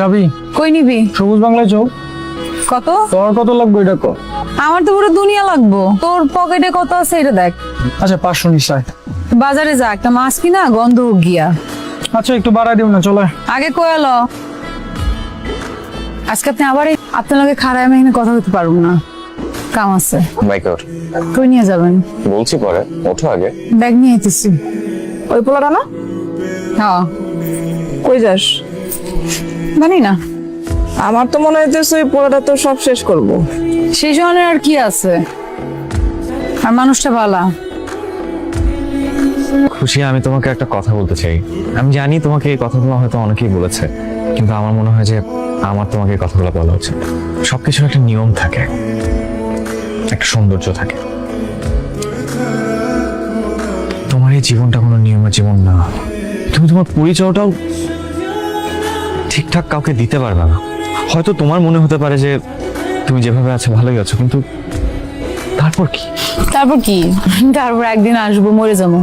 যাবি? কই নিবি? সবুজ বাংলায় চোখ কত? তোর কত লাগবে এটা কর। আমার তো পুরো দুনিয়া লাগবো। তোর পকেটে কত আছে এটা দেখ। আচ্ছা পাঁচশো নিশ্চয় বাজারে যা একটা মাছ কিনা গন্ধ হোক গিয়া আচ্ছা একটু বাড়াই দিব না চলে আগে কয়ালো আজকে আপনি আবার আপনার লগে খারাপ আমি এখানে কথা বলতে পারব না। কাম আছে। বাইকে কই নিয়ে যাবেন? বলছি পরে ওঠো আগে। ব্যাগ নিয়ে আইতেছি। ওই পোলাটা না? হ্যাঁ। কই যাস? জানি না। আমার তো মনে হইতেছে ওই পোলাটা তো সব শেষ করব। সেই সময় আর কি আছে? আর মানুষটা ভালা খুশি আমি তোমাকে একটা কথা বলতে চাই। আমি জানি তোমাকে এই কথাগুলো হয়তো অনেকেই বলেছে কিন্তু আমার মনে হয় যে আমার তোমাকে এই কথাগুলো বলা উচিত। সবকিছুর একটা নিয়ম থাকে একটা সৌন্দর্য থাকে। তোমার এই জীবনটা কোনো নিয়মের জীবন না। তুমি তোমার পরিচয়টাও ঠিকঠাক কাউকে দিতে পারবে না। হয়তো তোমার মনে হতে পারে যে তুমি যেভাবে আছো ভালোই আছো কিন্তু তারপর কি? তারপর কি? তারপর একদিন আসব মরে যাব।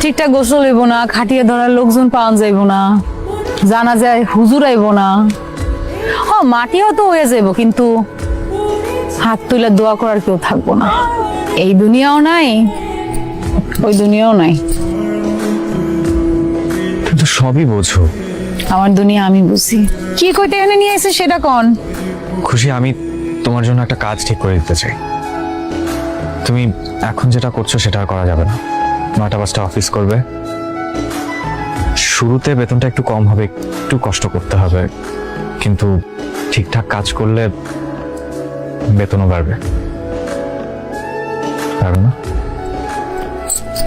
ঠিকঠাক গোসল হইব না খাটিয়ে ধরার লোকজন পাওয়া যাইব না জানা যায় হুজুর আইব না। ও মাটিও তো হয়ে যাইব কিন্তু হাত তুলে দোয়া করার কেউ থাকব না। এই দুনিয়াও নাই ওই দুনিয়াও নাই। কিন্তু সবই বোঝো। আমার দুনিয়া আমি বুঝি। কি কইতে এখানে নিয়ে এসে সেটা কোন? খুশি আমি তোমার জন্য একটা কাজ ঠিক করে দিতে চাই। তুমি এখন যেটা করছ সেটা আর করা যাবে না। নয়টা পাঁচটা অফিস করবে। শুরুতে বেতনটা একটু কম হবে একটু কষ্ট করতে হবে। কিন্তু ঠিকঠাক কাজ করলে বেতনও বাড়বে। পারবে না?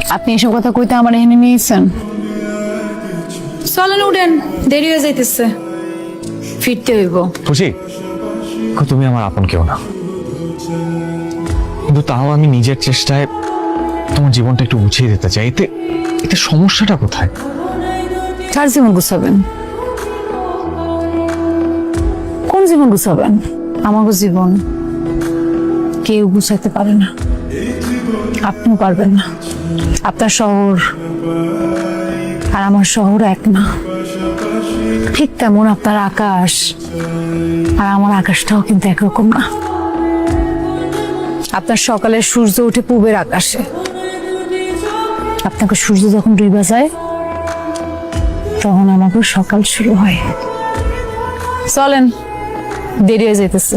আপনি এসব কথা কইতে আমার এখানে নিয়েছেন? চলেন উঠেন। দেরি হয়ে যাইতেছে। ফিরতে হইব। খুশি? তুমি আমার আপন কেউ না। কিন্তু তাও আমি নিজের চেষ্টায় তোমার জীবনটা একটু গুছিয়ে দিতে চাই। এতে এতে সমস্যাটা কোথায়? কার জীবন গুছাবেন? কোন জীবন গুছাবেন? আমাকে জীবন কেউ গুছাইতে পারে না। আপনিও পারবেন না। আপনার শহর আর আমার শহর এক না। ঠিক তেমন আপনার আকাশ। আর আমার আকাশটাও কিন্তু একরকম না। আপনার সকালে সূর্য ওঠে পূবের আকাশে। আপনাকে সূর্য যখন ডুইবা যায় তখন আমাকে সকাল শুরু হয়। চলেন দেরি হয়ে যাইতেছে।